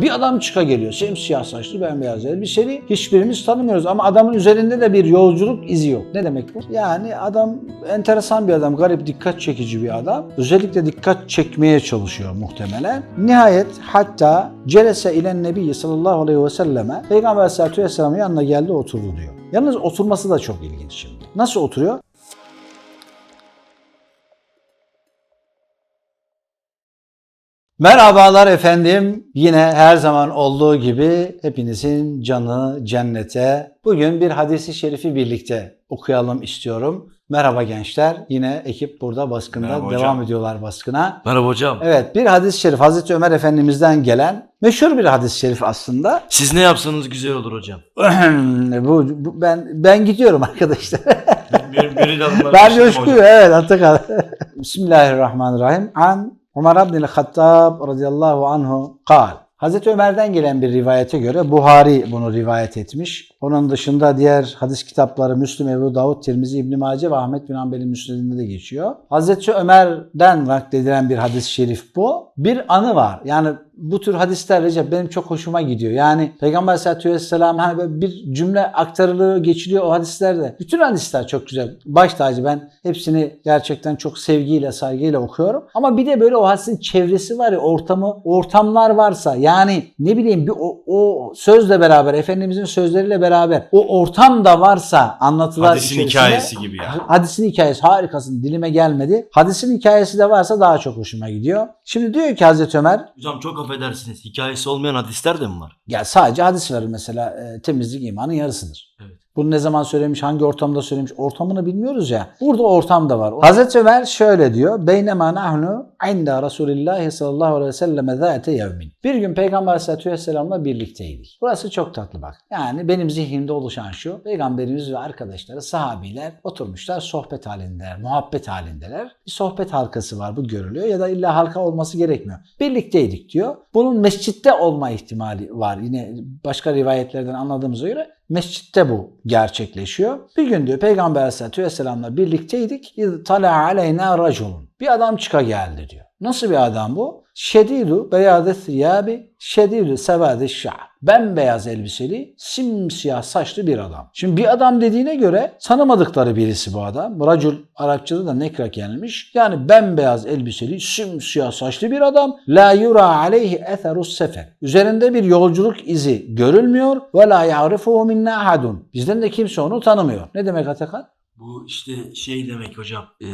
Bir adam çıka geliyor. Simsiyah saçlı, bembeyaz elbiseli. Hiçbirimiz tanımıyoruz ama adamın üzerinde de bir yolculuk izi yok. Ne demek bu? Yani adam enteresan bir adam, garip, dikkat çekici bir adam. Özellikle dikkat çekmeye çalışıyor muhtemelen. Nihayet hatta celese ilen nebi sallallahu aleyhi ve selleme Peygamber aleyhissalatü vesselamın yanına geldi oturdu diyor. Yalnız oturması da çok ilginç şimdi. Nasıl oturuyor? Merhabalar efendim. Yine her zaman olduğu gibi hepinizin canı cennete. Bugün bir hadisi şerifi birlikte okuyalım istiyorum. Merhaba gençler. Yine ekip burada baskında Merhaba devam hocam. ediyorlar baskına. Merhaba hocam. Evet bir hadis-i şerif Hazreti Ömer Efendimiz'den gelen meşhur bir hadis-i şerif aslında. Siz ne yapsanız güzel olur hocam. bu, bu- ben ben gidiyorum arkadaşlar. Benim gönül alımlarım ben hocam. evet Atakan. Bismillahirrahmanirrahim. An Ömer ibn Hattab radıyallahu anhu kal. Hazreti Ömer'den gelen bir rivayete göre Buhari bunu rivayet etmiş. Onun dışında diğer hadis kitapları Müslüm, Ebu Davud, Tirmizi, İbn Mace ve Ahmet bin Hanbel'in Müsned'inde de geçiyor. Hazreti Ömer'den nakledilen bir hadis-i şerif bu. Bir anı var. Yani bu tür hadisler Recep benim çok hoşuma gidiyor. Yani Peygamber Aleyhisselatü Vesselam hani böyle bir cümle aktarılıyor, geçiliyor o hadislerde. Bütün hadisler çok güzel. Baş tacı ben hepsini gerçekten çok sevgiyle, saygıyla okuyorum. Ama bir de böyle o hadisin çevresi var ya, ortamı, ortamlar varsa yani ne bileyim bir o, o sözle beraber, Efendimizin sözleriyle beraber o ortam da varsa anlatılar Hadisin hikayesi gibi ya. Hadisin hikayesi harikasın dilime gelmedi. Hadisin hikayesi de varsa daha çok hoşuma gidiyor. Şimdi diyor ki Hazreti Ömer Hocam çok affedersiniz. Hikayesi olmayan hadisler de mi var? ya sadece hadis verir mesela e, temizlik imanın yarısıdır. Evet. Bunu ne zaman söylemiş, hangi ortamda söylemiş, ortamını bilmiyoruz ya. Burada ortam da var. Hazreti Ömer şöyle diyor. Beynema nahnu inda Resulillahi sallallahu aleyhi ve selleme zâte yevmin. Bir gün Peygamber aleyhissalatü vesselamla birlikteydik. Burası çok tatlı bak. Yani benim zihnimde oluşan şu. Peygamberimiz ve arkadaşları, sahabiler oturmuşlar sohbet halindeler, muhabbet halindeler. Bir sohbet halkası var bu görülüyor ya da illa halka olması gerekmiyor. Birlikteydik diyor. Bunun mescitte olma ihtimali var. Yine başka rivayetlerden anladığımıza göre mescitte bu gerçekleşiyor. Bir gün diyor Peygamber Aleyhisselatü Vesselam'la birlikteydik. İz tala aleyna raculun. Bir adam çıka geldi diyor. Nasıl bir adam bu? Şedidu beyazı thiyabi, şedidu sevadi şa'b. Bembeyaz elbiseli, simsiyah saçlı bir adam. Şimdi bir adam dediğine göre tanımadıkları birisi bu adam. Racul Arapçada da nekra gelmiş. Yani bembeyaz elbiseli, simsiyah saçlı bir adam. La yura aleyhi etherus sefer. Üzerinde bir yolculuk izi görülmüyor. Ve la ya'rifuhu minna ahadun. Bizden de kimse onu tanımıyor. Ne demek Atakan? Bu işte şey demek hocam. Ee,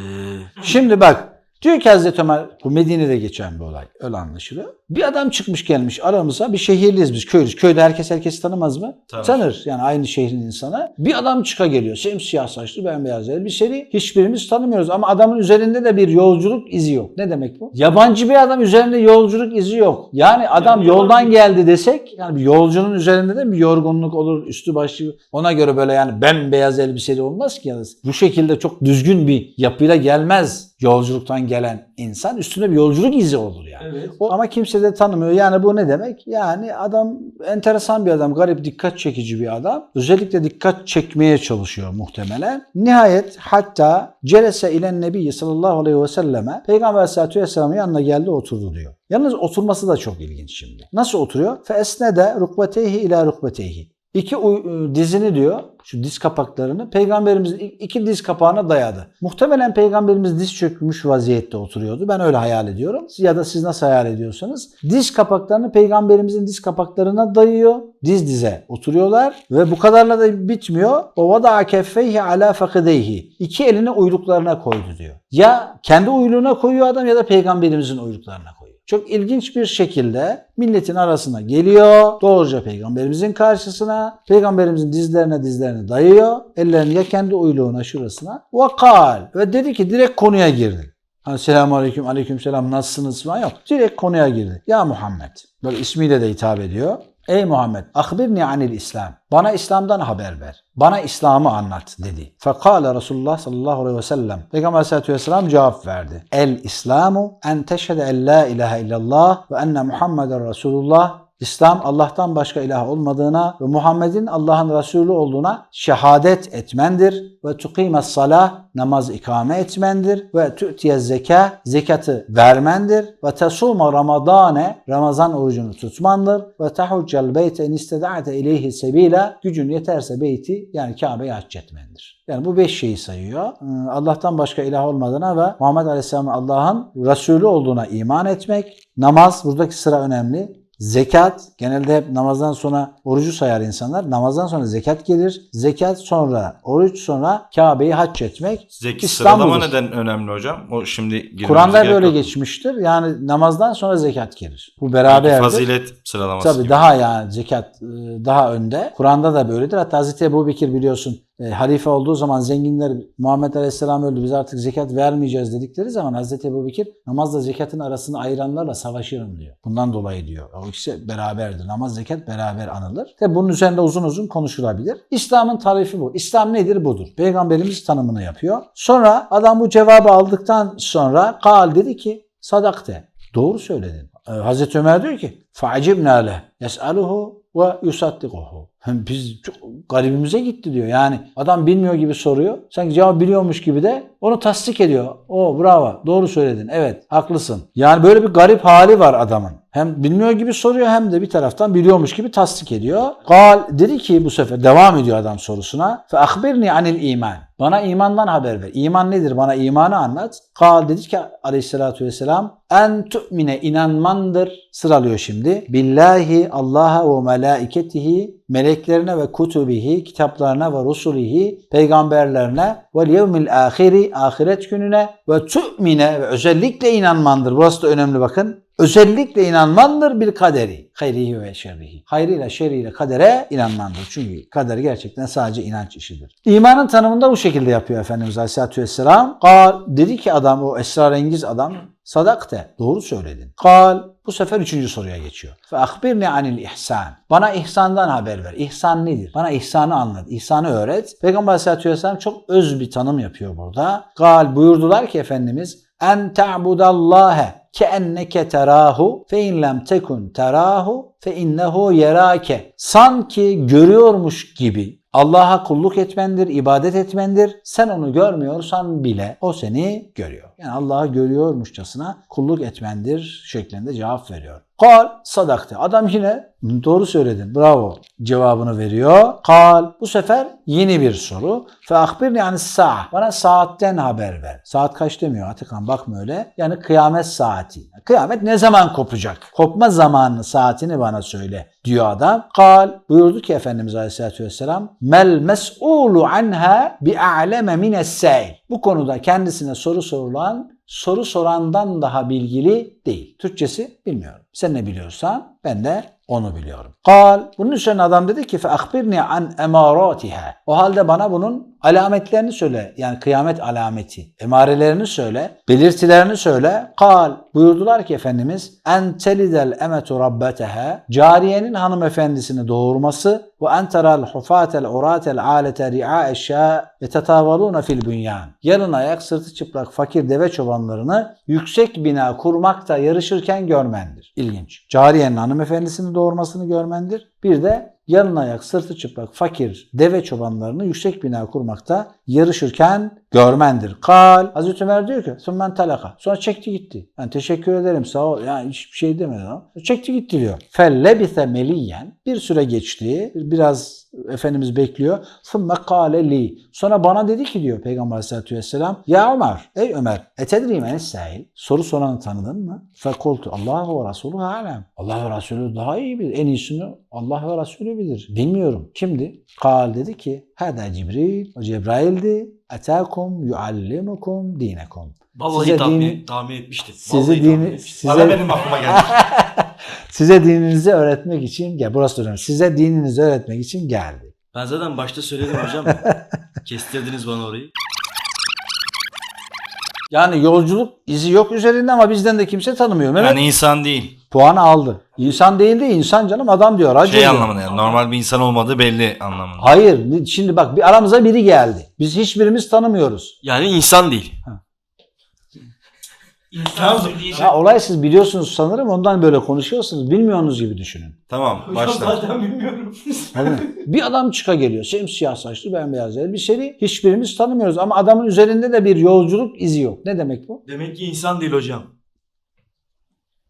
Şimdi bak diyor ki Hazreti Ömer bu Medine'de geçen bir olay öyle anlaşılıyor. Bir adam çıkmış gelmiş aramıza bir şehirliyiz biz köylüyüz. Köyde herkes herkesi tanımaz mı? Tanır. Tanır yani aynı şehrin insanı. Bir adam çıka geliyor simsiyah saçlı bembeyaz elbiseli. Hiçbirimiz tanımıyoruz ama adamın üzerinde de bir yolculuk izi yok. Ne demek bu? Yabancı bir adam üzerinde yolculuk izi yok. Yani adam Yani yoldan yolcu- geldi desek yani bir yolcunun üzerinde de bir yorgunluk olur üstü başı ona göre böyle yani bembeyaz elbiseli olmaz ki. Yani bu şekilde çok düzgün bir yapıyla gelmez yolculuktan gelen insan üstünde bir yolculuk izi olur yani. Evet. O, ama kimse de tanımıyor. Yani bu ne demek? Yani adam enteresan bir adam, garip, dikkat çekici bir adam. Özellikle dikkat çekmeye çalışıyor muhtemelen. Nihayet hatta celese ilen nebi sallallahu aleyhi ve selleme Peygamber aleyhissalatü vesselamın yanına geldi oturdu diyor. Yalnız oturması da çok ilginç şimdi. Nasıl oturuyor? Fe esnede rukbeteyhi ila rukbeteyhi. İki uy- dizini diyor, şu diz kapaklarını peygamberimizin ik- iki diz kapağına dayadı. Muhtemelen peygamberimiz diz çökmüş vaziyette oturuyordu. Ben öyle hayal ediyorum. Ya da siz nasıl hayal ediyorsanız. Diz kapaklarını peygamberimizin diz kapaklarına dayıyor. Diz dize oturuyorlar ve bu kadarla da bitmiyor. O vada keffeyhi ala fakideyhi. İki elini uyluklarına koydu diyor. Ya kendi uyluğuna koyuyor adam ya da peygamberimizin uyluklarına koyuyor. Çok ilginç bir şekilde milletin arasına geliyor. Doğruca peygamberimizin karşısına. Peygamberimizin dizlerine dizlerini dayıyor. Ellerini ya kendi uyluğuna şurasına. Ve kal. Ve dedi ki direkt konuya girdi. Hani selamun aleyküm, aleyküm selam nasılsınız falan yok. Direkt konuya girdi. Ya Muhammed. Böyle ismiyle de hitap ediyor. Ey Muhammed, akbirni anil İslam. Bana İslam'dan haber ver. Bana İslam'ı anlat dedi. Fekale Resulullah sallallahu aleyhi ve sellem. Peygamber aleyhissalatü vesselam cevap verdi. El İslamu en teşhede en la ilahe illallah ve enne Muhammeden Resulullah İslam Allah'tan başka ilah olmadığına ve Muhammed'in Allah'ın Resulü olduğuna şehadet etmendir. Ve tukime salah namaz ikame etmendir. Ve tü'tiye zeka zekatı vermendir. Ve tesuma ramadane Ramazan orucunu tutmandır. Ve tahuccel beyte en isteda'te ileyhi sebila gücün yeterse beyti yani Kabe'yi hac etmendir. Yani bu beş şeyi sayıyor. Ee, Allah'tan başka ilah olmadığına ve Muhammed Aleyhisselam'ın Allah'ın Resulü olduğuna iman etmek. Namaz buradaki sıra önemli. Zekat genelde hep namazdan sonra orucu sayar insanlar. Namazdan sonra zekat gelir. Zekat sonra oruç sonra Kabe'yi hac etmek. Zeki İstanbul'dur. sıralama neden önemli hocam? O şimdi girmemize Kur'an'da gerek böyle yok. geçmiştir. Yani namazdan sonra zekat gelir. Bu beraberdir. Fazilet sıralaması Tabii gibi. daha yani zekat e, daha önde. Kur'an'da da böyledir. Hatta Hazreti Ebu Bekir biliyorsun e, halife olduğu zaman zenginler Muhammed Aleyhisselam öldü biz artık zekat vermeyeceğiz dedikleri zaman Hazreti Ebu Bekir namazla zekatın arasını ayıranlarla savaşırım diyor. Bundan dolayı diyor. O ikisi beraberdir. Namaz zekat beraber anılır. Tabi bunun üzerinde uzun uzun konuşulabilir. İslam'ın tarifi bu. İslam nedir? Budur. Peygamberimiz tanımını yapıyor. Sonra adam bu cevabı aldıktan sonra Kal dedi ki sadakte. Doğru söyledin. Ee, Hazreti Ömer diyor ki فَعَجِبْنَا لَهِ يَسْأَلُهُ وَيُصَدِّقُهُ biz çok garibimize gitti diyor. Yani adam bilmiyor gibi soruyor. Sanki cevap biliyormuş gibi de onu tasdik ediyor. O bravo doğru söyledin. Evet haklısın. Yani böyle bir garip hali var adamın. Hem bilmiyor gibi soruyor hem de bir taraftan biliyormuş gibi tasdik ediyor. Gal dedi ki bu sefer devam ediyor adam sorusuna. Fe ahbirni anil iman. Bana imandan haber ver. İman nedir? Bana imanı anlat. Kal dedi ki aleyhissalatü vesselam en tu'mine inanmandır. Sıralıyor şimdi. Billahi Allah'a ve melaiketihi meleklerine ve kutubihi, kitaplarına ve rusulihi, peygamberlerine ve yevmil ahiri, ahiret gününe ve tu'mine ve özellikle inanmandır. Burası da önemli bakın. Özellikle inanmandır bir kaderi. Hayrihi ve şerrihi. Hayrıyla şerriyle kadere inanmandır. Çünkü kader gerçekten sadece inanç işidir. İmanın tanımında bu şekilde yapıyor Efendimiz Aleyhisselatü Vesselam. Kal, dedi ki adam o esrarengiz adam sadakte. Doğru söyledin. Kal, bu sefer üçüncü soruya geçiyor. Fe ahbirni anil ihsan. Bana ihsandan haber ver. İhsan nedir? Bana ihsanı anlat. İhsanı öğret. Peygamber Aleyhisselatü Vesselam çok öz bir tanım yapıyor burada. Gal buyurdular ki Efendimiz en ta'budallâhe keenneke terahu fe in lem tekun terahu fe innehu yerake. Sanki görüyormuş gibi Allah'a kulluk etmendir, ibadet etmendir. Sen onu görmüyorsan bile o seni görüyor. Yani Allah'ı görüyormuşçasına kulluk etmendir şeklinde cevap veriyor. Kal sadakte. Adam yine doğru söyledin bravo cevabını veriyor. Kal bu sefer yeni bir soru. Fe ahbirni yani saat. Bana saatten haber ver. Saat kaç demiyor Atakan bakma öyle. Yani kıyamet saati. Kıyamet ne zaman kopacak? Kopma zamanını saatini bana söyle diyor adam. Kal buyurdu ki Efendimiz Aleyhisselatü Vesselam mel mes'ulu anha bi a'leme mines sa'il. Bu konuda kendisine soru sorulan soru sorandan daha bilgili değil. Türkçesi bilmiyorum. Sen ne biliyorsan ben de onu biliyorum. Kal. Bunun üzerine adam dedi ki fe ahbirni an emaratiha. O halde bana bunun alametlerini söyle. Yani kıyamet alameti. Emarelerini söyle. Belirtilerini söyle. Kal. Buyurdular ki Efendimiz en telidel emetu rabbeteha. Cariyenin hanımefendisini doğurması ve en teral hufatel uratel alete ri'a eşya yetetavaluna fil bünyan. Yarın ayak sırtı çıplak fakir deve çobanlarını yüksek bina kurmakta yarışırken görmendir. İlginç. Cariyenin hanımefendisini doğurmasını görmendir. Bir de yarın ayak sırtı çıplak fakir deve çobanlarını yüksek bina kurmakta yarışırken görmendir. Kal. Hazreti Ömer diyor ki sümmen talaka. Sonra çekti gitti. Yani teşekkür ederim sağ ol. Yani hiçbir şey demedi ama. Çekti gitti diyor. Fellebise meliyen. Bir süre geçti. Biraz Efendimiz bekliyor. Sümme kâle li. Sonra bana dedi ki diyor Peygamber aleyhissalatü vesselam. Ya Ömer. Ey Ömer. Etedri men sahil. Soru soranı tanıdın mı? Fekultu. Allah ve Resulü alem. Allah ve Resulü daha iyi bilir. En iyisini Allah ve Resulü bilir. Bilmiyorum. Kimdi? Kal dedi ki. Hada Cibril. O Cebrail'di. Etâkum yuallimukum dinekum. Vallahi Size tahmin, dini- tahmin etmiştim. Sizi Vallahi dini, tahmin etmiştim. Bana size, benim aklıma geldi. size dininizi öğretmek için gel. Burası önemli. Size dininizi öğretmek için geldi. Ben zaten başta söyledim hocam. Kestirdiniz bana orayı. Yani yolculuk izi yok üzerinde ama bizden de kimse tanımıyor. Mehmet yani insan değil. puanı aldı. İnsan değil de insan canım adam diyor. Hacı Şey diyor. anlamında yani normal bir insan olmadığı belli anlamında. Hayır. Şimdi bak bir aramıza biri geldi. Biz hiçbirimiz tanımıyoruz. Yani insan değil. Tamam. Ya olay siz biliyorsunuz sanırım ondan böyle konuşuyorsunuz. Bilmiyorsunuz gibi düşünün. Tamam başla. zaten bilmiyorum. Bir adam çıka geliyor. Simsiyah saçlı bembeyaz elbiseli. Hiçbirimiz tanımıyoruz ama adamın üzerinde de bir yolculuk izi yok. Ne demek bu? Demek ki insan değil hocam.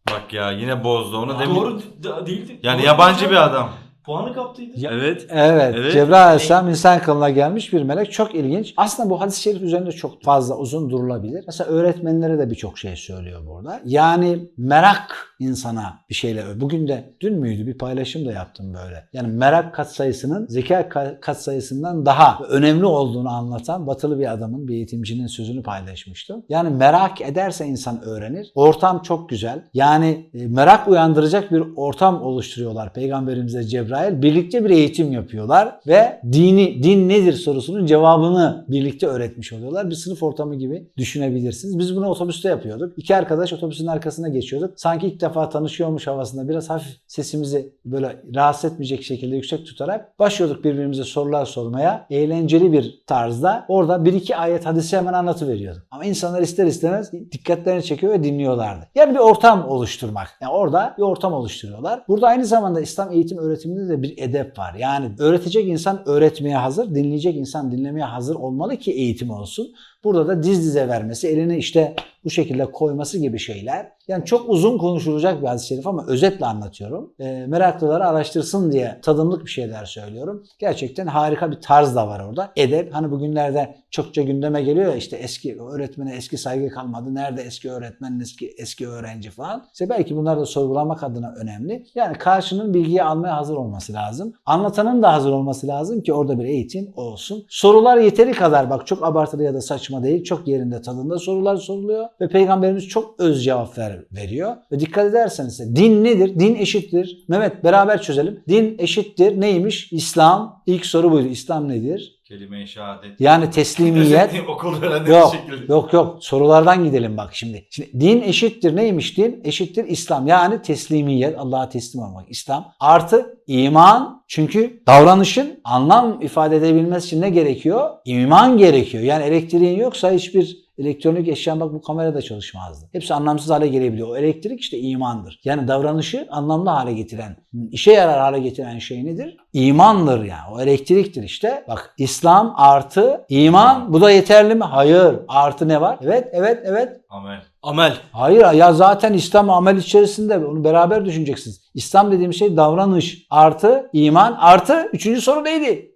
Bak ya yine bozdu onu demin. Doğru d- değildi. Yani Doğru yabancı hocam. bir adam. Puanı kaptıydı. Evet. Evet, Evet. Cebrail Aleyhisselam insan kılına gelmiş bir melek. Çok ilginç. Aslında bu hadis-i şerif üzerinde çok fazla uzun durulabilir. Mesela öğretmenlere de birçok şey söylüyor burada. Yani merak insana bir şeyler. Bugün de dün müydü bir paylaşım da yaptım böyle. Yani merak katsayısının zeka ka- katsayısından daha önemli olduğunu anlatan batılı bir adamın, bir eğitimcinin sözünü paylaşmıştım. Yani merak ederse insan öğrenir. Ortam çok güzel. Yani e, merak uyandıracak bir ortam oluşturuyorlar Peygamberimize Cebrail. Birlikte bir eğitim yapıyorlar ve dini din nedir sorusunun cevabını birlikte öğretmiş oluyorlar. Bir sınıf ortamı gibi düşünebilirsiniz. Biz bunu otobüste yapıyorduk. İki arkadaş otobüsün arkasına geçiyorduk. Sanki ilk defa tanışıyormuş havasında biraz hafif sesimizi böyle rahatsız etmeyecek şekilde yüksek tutarak başlıyorduk birbirimize sorular sormaya. Eğlenceli bir tarzda orada bir iki ayet hadisi hemen anlatıveriyorduk. Ama insanlar ister istemez dikkatlerini çekiyor ve dinliyorlardı. Yani bir ortam oluşturmak. Yani orada bir ortam oluşturuyorlar. Burada aynı zamanda İslam eğitim öğretiminde de bir edep var. Yani öğretecek insan öğretmeye hazır, dinleyecek insan dinlemeye hazır olmalı ki eğitim olsun. Burada da diz dize vermesi, elini işte bu şekilde koyması gibi şeyler. Yani çok uzun konuşulacak bir hadis-i şerif ama özetle anlatıyorum. E, meraklıları araştırsın diye tadımlık bir şeyler söylüyorum. Gerçekten harika bir tarz da var orada. Edep hani bugünlerde çokça gündeme geliyor ya işte eski öğretmene eski saygı kalmadı. Nerede eski öğretmen, eski eski öğrenci falan. İşte belki bunları da sorgulamak adına önemli. Yani karşının bilgiyi almaya hazır olması lazım. Anlatanın da hazır olması lazım ki orada bir eğitim olsun. Sorular yeteri kadar bak çok abartılı ya da saçma değil. Çok yerinde tadında sorular soruluyor ve peygamberimiz çok öz cevap ver, veriyor. Ve dikkat ederseniz de din nedir? Din eşittir. Mehmet beraber çözelim. Din eşittir. Neymiş? İslam. İlk soru buydu. İslam nedir? Kelime-i şehadet. Yani teslimiyet. Okulda öğrendiğimiz Yok, şekilde. yok yok. Sorulardan gidelim bak şimdi. Şimdi din eşittir neymiş din? Eşittir İslam. Yani teslimiyet, Allah'a teslim olmak. İslam. Artı iman. Çünkü davranışın anlam ifade edebilmesi için ne gerekiyor? İman gerekiyor. Yani elektriğin yoksa hiçbir elektronik eşyan bak bu kamera da çalışmazdı. Hepsi anlamsız hale gelebiliyor. O elektrik işte imandır. Yani davranışı anlamlı hale getiren, işe yarar hale getiren şey nedir? İmandır yani. O elektriktir işte. Bak İslam artı iman bu da yeterli mi? Hayır. Artı ne var? Evet, evet, evet. Amel. Amel. Hayır ya zaten İslam amel içerisinde onu beraber düşüneceksiniz. İslam dediğim şey davranış artı iman artı üçüncü soru neydi?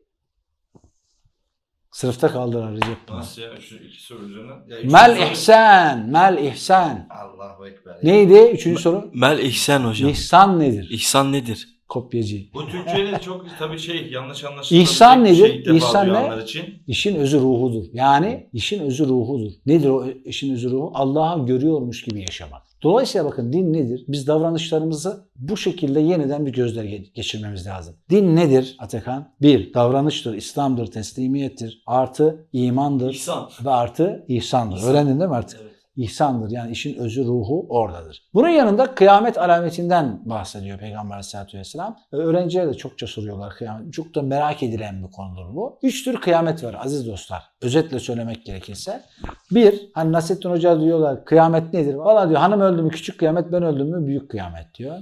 Sınıfta kaldılar Recep. Nasıl ya? Şu iki soru üzerine. Ya Mel soru- ihsan, mel ihsan. Allahu Ekber. Neydi üçüncü soru? Mel ihsan hocam. İhsan nedir? İhsan nedir? Kopyacı. Bu Türkçe'de çok tabii şey yanlış anlaşılır. İhsan nedir? İhsan ne? için. İşin özü ruhudur. Yani işin özü ruhudur. Nedir o işin özü ruhu? Allah'ı görüyormuş gibi yaşamak. Dolayısıyla bakın din nedir? Biz davranışlarımızı bu şekilde yeniden bir gözler ge- geçirmemiz lazım. Din nedir Atakan? Bir, davranıştır, İslam'dır, teslimiyettir, artı imandır İhsan. ve artı ihsandır. İhsan. Öğrendin değil mi artık? Evet. İhsandır yani işin özü ruhu oradadır. Bunun yanında kıyamet alametinden bahsediyor Peygamber Aleyhisselatü Vesselam. Ve Öğrenciler de çokça soruyorlar kıyamet. Çok da merak edilen bir konudur bu. Üç tür kıyamet var aziz dostlar. Özetle söylemek gerekirse. Bir, hani Nasrettin Hoca diyorlar kıyamet nedir? Valla diyor hanım öldü mü küçük kıyamet ben öldüm mü büyük kıyamet diyor.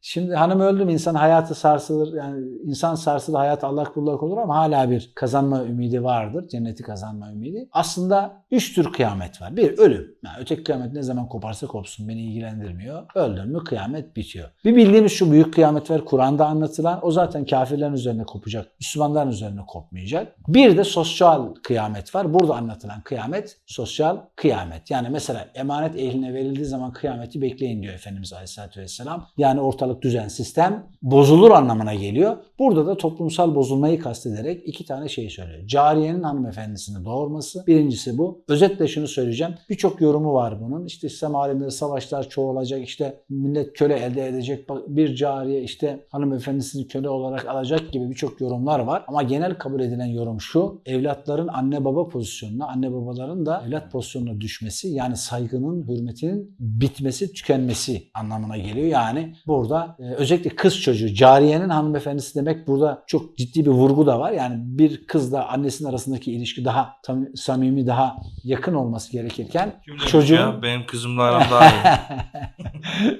Şimdi hanım öldü mü insan hayatı sarsılır. Yani insan sarsılır hayat allak bullak olur ama hala bir kazanma ümidi vardır. Cenneti kazanma ümidi. Aslında üç tür kıyamet var. Bir ölüm. Yani öteki kıyamet ne zaman koparsa kopsun beni ilgilendirmiyor. Öldün mü kıyamet bitiyor. Bir bildiğimiz şu büyük kıyamet var. Kur'an'da anlatılan o zaten kafirlerin üzerine kopacak. Müslümanların üzerine kopmayacak. Bir de sosyal kıyamet var. Burada anlatılan kıyamet sosyal kıyamet. Yani mesela emanet ehline verildiği zaman kıyameti bekleyin diyor Efendimiz Aleyhisselatü Vesselam. Yani ortalık düzen, sistem bozulur anlamına geliyor. Burada da toplumsal bozulmayı kastederek iki tane şey söylüyor. Cariyenin hanımefendisini doğurması. Birincisi bu. Özetle şunu söyleyeceğim. Birçok yorumu var bunun. İşte İslam aleminde savaşlar çoğalacak. İşte millet köle elde edecek. Bir cariye işte hanımefendisini köle olarak alacak gibi birçok yorumlar var. Ama genel kabul edilen yorum şu. Evlatların anne baba pozisyonuna, anne babaların da evlat pozisyonuna düşmesi yani saygının, hürmetinin bitmesi, tükenmesi anlamına geliyor. Yani burada e, özellikle kız çocuğu, cariyenin hanımefendisi demek burada çok ciddi bir vurgu da var. Yani bir kızla annesinin arasındaki ilişki daha tam- samimi, daha yakın olması gerekirken Cümle çocuğun ya. Benim kızımla aram daha iyi.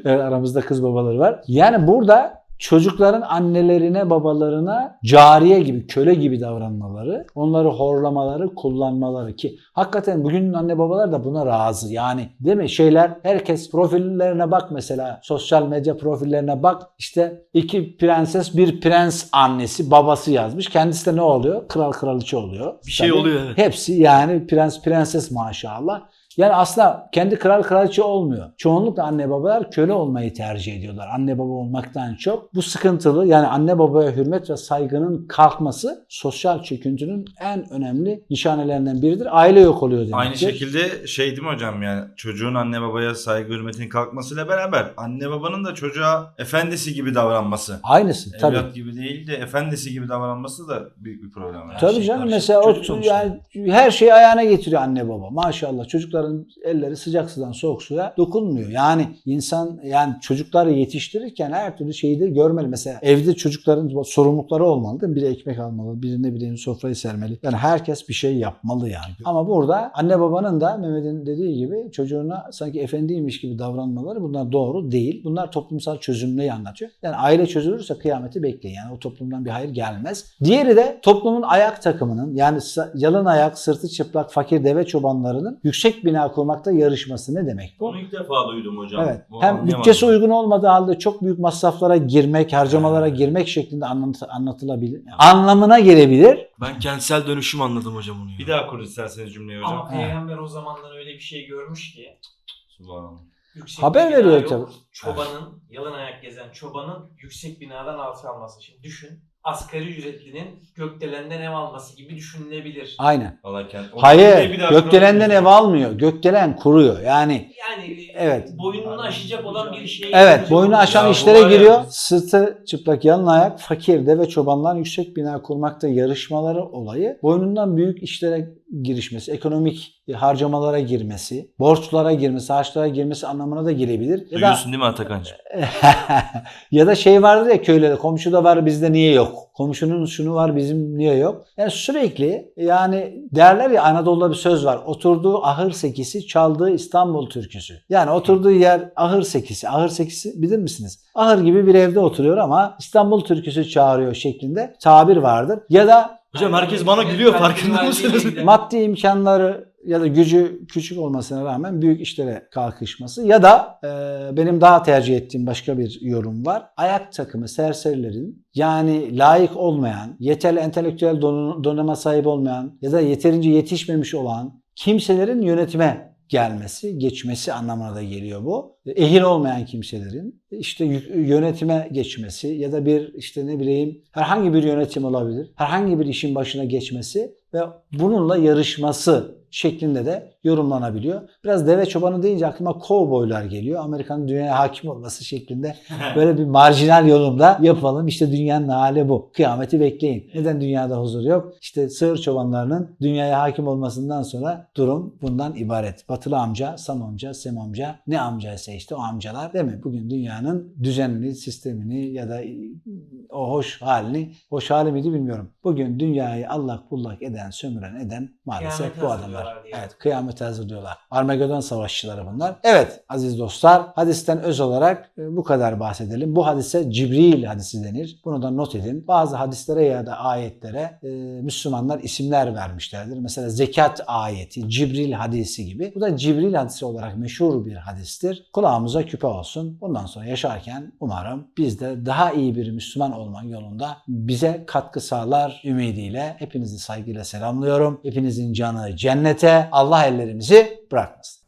Evet, aramızda kız babaları var. Yani burada çocukların annelerine, babalarına cariye gibi, köle gibi davranmaları, onları horlamaları, kullanmaları ki hakikaten bugünün anne babalar da buna razı. Yani değil mi? Şeyler herkes profillerine bak mesela. Sosyal medya profillerine bak. İşte iki prenses, bir prens annesi, babası yazmış. Kendisi de ne oluyor? Kral kraliçe oluyor. Bir şey Tabii. oluyor evet. Hepsi yani prens prenses maşallah. Yani aslında kendi kral kraliçe olmuyor. Çoğunlukla anne babalar köle olmayı tercih ediyorlar. Anne baba olmaktan çok. Bu sıkıntılı. Yani anne babaya hürmet ve saygının kalkması sosyal çöküntünün en önemli nişanelerinden biridir. Aile yok oluyor demek Aynı şekilde şey değil mi hocam yani çocuğun anne babaya saygı hürmetinin kalkmasıyla beraber anne babanın da çocuğa efendisi gibi davranması. Aynısı tabii. Evlat gibi değil de efendisi gibi davranması da büyük bir problem. Yani. Tabii şey canım karşı. mesela o, Çocuk sonuçta. yani her şeyi ayağına getiriyor anne baba. Maşallah çocukların elleri sıcak sudan soğuk suya dokunmuyor. Yani insan yani çocukları yetiştirirken her türlü şeyi de görmeli. Mesela evde çocukların sorumlulukları olmalı değil mi? Biri ekmek almalı, biri ne bileyim sofrayı sermeli. Yani herkes bir şey yapmalı yani. Ama burada anne babanın da Mehmet'in dediği gibi çocuğuna sanki efendiymiş gibi davranmaları bunlar doğru değil. Bunlar toplumsal çözümleyi anlatıyor. Yani aile çözülürse kıyameti bekleyin. Yani o toplumdan bir hayır gelmez. Diğeri de toplumun ayak takımının yani yalın ayak, sırtı çıplak, fakir deve çobanlarının yüksek bina kurmakta yarışması ne demek bu? Bunu ilk defa duydum hocam. Evet. Bu Hem anlayamadım. bütçesi uygun olmadığı halde çok büyük masraflara girmek, harcamalara girmek şeklinde anlat- anlatılabilir. Anlamına gelebilir. Ben kentsel dönüşüm anladım hocam onu. ya. Bir daha kur isterseniz cümleyi hocam. Ama peygamber o zamanlar öyle bir şey görmüş ki Subhanallah. yüksek Haber bir bina veriyor yok. tabii. Çobanın, yalın ayak gezen çobanın yüksek binadan alçalması. Şimdi düşün. Asgari ücretlinin gökdelenden ev alması gibi düşünülebilir. Aynen. O cümleyi Hayır. bir daha Gökdelenden ev almıyor. Gökdelen kuruyor. Yani Yani Evet. boynunu aşacak olan bir şey. Evet, boynu aşan Ya bu işlere var ya- giriyor. Sırtı çıplak yalın ayak, fakir ve çobanlar yüksek bina kurmakta yarışmaları olayı boynundan büyük işlere girişmesi, ekonomik harcamalara girmesi, borçlara girmesi, harçlara girmesi anlamına da gelebilir. Ya da, Duyuyorsun değil mi Atakan'cığım? ya da şey vardır ya köylerde komşuda var bizde niye yok? Komşunun şunu var bizim niye yok? Yani sürekli yani derler ya Anadolu'da bir söz var. Oturduğu ahır sekisi çaldığı İstanbul türküsü. Yani oturduğu yer ahır sekisi. Ahır sekisi bilir misiniz? Ahır gibi bir evde oturuyor ama İstanbul türküsü çağırıyor şeklinde tabir vardır. Ya da Hocam herkes bana gülüyor farkında mısınız? maddi imkanları ya da gücü küçük olmasına rağmen büyük işlere kalkışması ya da e, benim daha tercih ettiğim başka bir yorum var. Ayak takımı serserilerin yani layık olmayan, yeterli entelektüel don- donanıma sahip olmayan ya da yeterince yetişmemiş olan kimselerin yönetime gelmesi, geçmesi anlamına da geliyor bu. Ehil olmayan kimselerin işte yönetime geçmesi ya da bir işte ne bileyim herhangi bir yönetim olabilir. Herhangi bir işin başına geçmesi ve bununla yarışması şeklinde de yorumlanabiliyor. Biraz deve çobanı deyince aklıma kovboylar geliyor. Amerika'nın dünyaya hakim olması şeklinde böyle bir marjinal yorumda yapalım. İşte dünyanın hali bu. Kıyameti bekleyin. Neden dünyada huzur yok? İşte sığır çobanlarının dünyaya hakim olmasından sonra durum bundan ibaret. Batılı amca, Sam amca, Sem amca ne amcaysa işte o amcalar değil mi? Bugün dünyanın düzenini, sistemini ya da o hoş halini, hoş hali miydi bilmiyorum. Bugün dünyayı allak bullak eden, sömüren eden maalesef Kıyamete bu adamlar. Evet, kıyamete hazırlıyorlar. Armageddon savaşçıları bunlar. Evet aziz dostlar, hadisten öz olarak e, bu kadar bahsedelim. Bu hadise Cibril hadisi denir. Bunu da not edin. Bazı hadislere ya da ayetlere e, Müslümanlar isimler vermişlerdir. Mesela zekat ayeti, Cibril hadisi gibi. Bu da Cibril hadisi olarak meşhur bir hadistir. Kulağımıza küpe olsun. Bundan sonra yaşarken umarım biz de daha iyi bir Müslüman olma yolunda bize katkı sağlar ümidiyle hepinizi saygıyla selamlıyorum. Hepinizin canı cennete. Allah ellerimizi bırakmasın.